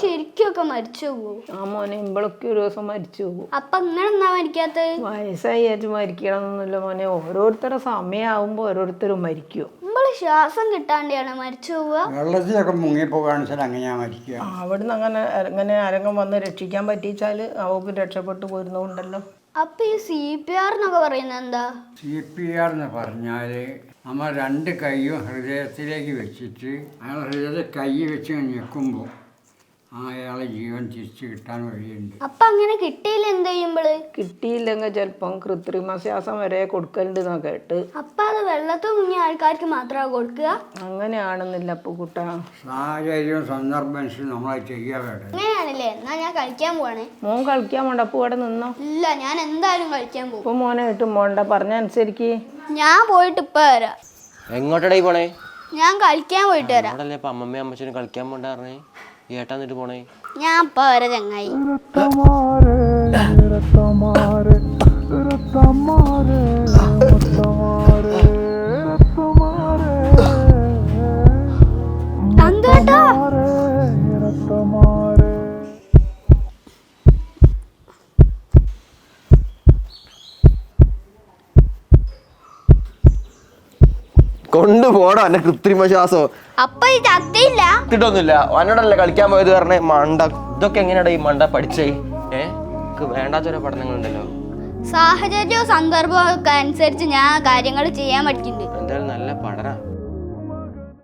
ശരിക്കൊക്കെ മരിച്ചു പോകും ആ മോനെ ഇമ്പളൊക്കെ ഒരു ദിവസം മരിച്ചു പോകും അപ്പൊ ഇങ്ങനെ എന്നാ മരിക്കാത്തത്? വയസ്സായി ആയിട്ട് മരിക്കണമെന്നൊന്നുമില്ല മോനെ. ഓരോരുത്തരുടെ സമയമാകുമ്പോ ഓരോരുത്തരും മരിക്കും. ശ്വാസം കിട്ടാണ്ടാണ് മരിച്ചു പോവുക. വെള്ളത്തിലൊക്കെ മുങ്ങിപ്പോകാന്ന് വെച്ചാൽ അങ്ങനെയാ മരിക്കുക. അവിടുന്ന് അങ്ങനെ അങ്ങനെ ആരെങ്കിലും വന്ന് രക്ഷിക്കാൻ പറ്റിച്ചാൽ അവക്ക് രക്ഷപ്പെട്ടു പോരുന്നുണ്ടല്ലോ. അപ്പൊ ഈ സി പി ആർ എന്നൊക്കെ പറയുന്നത് എന്താ? സി പി ആർ എന്ന് പറഞ്ഞാൽ നമ്മൾ രണ്ട് കൈയും ഹൃദയത്തിലേക്ക് വെച്ചിട്ട് അയാൾ ഹൃദയത്തെ കൈ വെച്ച് ഞെക്കുമ്പോൾ അയാളെ ജീവൻ തിരിച്ചു കിട്ടാൻ വഴിയുണ്ട്. അപ്പൊ അങ്ങനെ കിട്ടിയില്ല എന്ത് ചെയ്യുമ്പോൾ കിട്ടിയില്ലെങ്കിൽ ചിലപ്പം കൃത്രിമ ശ്വാസം വരെ കൊടുക്കലുണ്ട് എന്നാ കേട്ട്. അപ്പൊ അത് വെള്ളത്തിൽ മുങ്ങിയ ആൾക്കാർക്ക് മാത്രമാണ് കൊടുക്കുക? അങ്ങനെയാണെന്നില്ല അപ്പൊ കുട്ട. സാഹചര്യവും സന്ദർഭം നമ്മളെ ചെയ്യാൻ വേണ്ടത്. അങ്ങനെയാണല്ലേ? എന്നാ ഞാൻ കളിക്കാൻ പോവാണേ. മോൻ കളിക്കാൻ പോണ്ട. അപ്പൊ ഇവിടെ നിന്നോ? ഇല്ല ഞാൻ എന്തായാലും കളിക്കാൻ പോകും ഇപ്പൊ മോനെ കിട്ടും മോണ്ട പറഞ്ഞ അനുസരിക്ക്. ഞാൻ പോയിട്ട് ഇപ്പൊ വരാം. എങ്ങോട്ടടേ പോണേ? ഞാൻ കളിക്കാൻ പോയിട്ട് വരാം. അവിടല്ലേ ഇപ്പൊ അമ്മമ്മയും അമ്മച്ചനും കളിക്കാൻ പോണ്ട പറഞ്ഞേ? ഏട്ടാ എന്നിട്ട് പോണേ? ഞാൻ വരാം ചങ്ങായി തങ്കേട്ടാ കൊണ്ടുപോടാ എന്നെ കൃത്രിമ ശ്വാസം. അപ്പൊ ഈ അതില്ല കിട്ടൊന്നുമില്ല അവനോടല്ല കളിക്കാൻ പോയത് പറഞ്ഞേ മണ്ട ഇതൊക്കെ എങ്ങനെയാടാ ഈ മണ്ട പഠിച്ചേ? ഏ? വേണ്ടാത്തൊരു പഠനങ്ങളുണ്ടല്ലോ. സാഹചര്യവും സന്ദർഭവും ഒക്കെ അനുസരിച്ച് ഞാൻ കാര്യങ്ങൾ ചെയ്യാൻ പഠിക്കുന്നുണ്ട്. എന്തായാലും നല്ല പഠന.